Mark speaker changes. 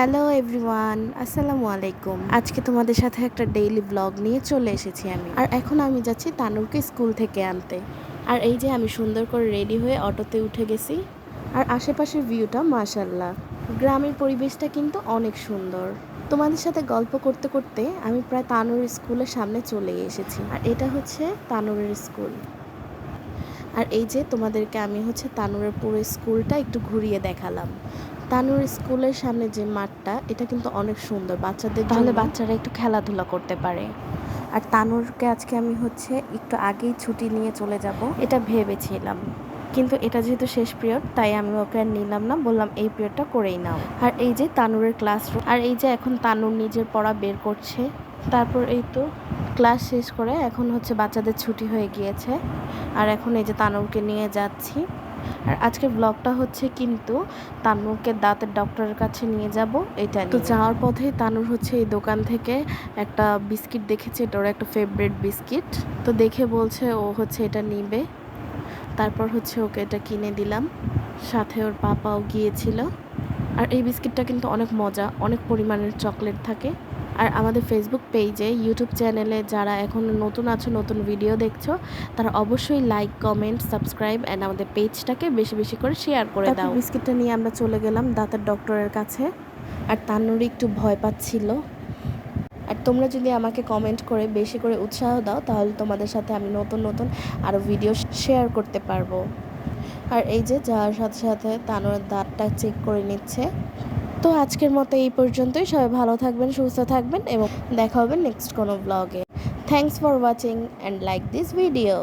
Speaker 1: Hello everyone আসসালামু আলাইকুম আজকে তোমাদের সাথে একটা ডেইলি ব্লগ নিয়ে চলে এসেছি আমি। আর এখন আমি যাচ্ছি তানুরকে স্কুল থেকে আনতে। আর এই যে আমি সুন্দর করে রেডি হয়ে অটোতে উঠে গেছি। আর আশেপাশের ভিউটা মাশাল্লাহ গ্রামের পরিবেশটা কিন্তু অনেক সুন্দর। তোমাদের সাথে গল্প করতে করতে আমি প্রায় তানুর স্কুলের সামনে চলে এসেছি। আর এটা হচ্ছে তানুরের স্কুল আর এই যে তোমাদেরকে আমি হচ্ছে তানুরের পুরো স্কুলটা একটু ঘুরিয়ে দেখালাম। তানুর স্কুলের সামনে যে মাঠটা এটা কিন্তু অনেক সুন্দর। বাচ্চাদের তাহলে বাচ্চারা একটু খেলাধুলা করতে পারে। আর তানুরকে আজকে আমি হচ্ছে একটু আগেই ছুটি নিয়ে চলে যাব। এটা ভেবেছিলাম। কিন্তু এটা যেহেতু শেষ পিরিয়ড তাই আমি ওকে আর নিলাম না। বললাম এই পিরিয়ডটা করেই নাও। আর এই যে তানুরের ক্লাসরুম আর এই যে এখন তানুর নিজের পড়া বের করছে তারপর এই তো ক্লাস শেষ করে এখন হচ্ছে বাচ্চাদের ছুটি হয়ে গিয়েছে। আর এখন এই যে তানুরকে নিয়ে যাচ্ছি। আর আজকের ব্লগটা হচ্ছে কিন্তু তানুকে দাঁতের ডক্টরের কাছে নিয়ে যাব এটা তো যাওয়ার পথে তানুর হচ্ছে এই দোকান থেকে একটা বিস্কিট দেখেছে এটা ওর একটা ফেভারিট বিস্কিট। তো দেখে বলছে ও হচ্ছে এটা নিবে। তারপর হচ্ছে ওকে এটা কিনে দিলাম। সাথে ওর পাপাও গিয়েছিল। আর এই বিস্কিটটা কিন্তু অনেক মজা অনেক পরিমাণের চকলেট থাকে। আর আমাদের ফেসবুক পেজে ইউটিউব চ্যানেলে যারা এখন নতুন আছো নতুন ভিডিও দেখছ তারা অবশ্যই লাইক কমেন্ট সাবস্ক্রাইব অ্যান্ড আমাদের পেজটাকে বেশি বেশি করে শেয়ার করে দাও। বিস্কিটটা নিয়ে আমরা চলে গেলাম দাঁতের ডক্টরের কাছে। আর তানুরি একটু ভয় পাচ্ছিল। আর তোমরা যদি আমাকে কমেন্ট করে বেশি করে উৎসাহ দাও তাহলে তোমাদের সাথে আমি নতুন নতুন আরও ভিডিও শেয়ার করতে পারব। আর এই যে যাওয়ার সাথে সাথে তানুরের দাঁতটা চেক করে নিচ্ছে। তো আজকের মতো এই পর্যন্তই। সবাই ভালো থাকবেন, সুস্থ থাকবেন এবং দেখা হবে নেক্সট কোনো ব্লগে thanks for watching and like this video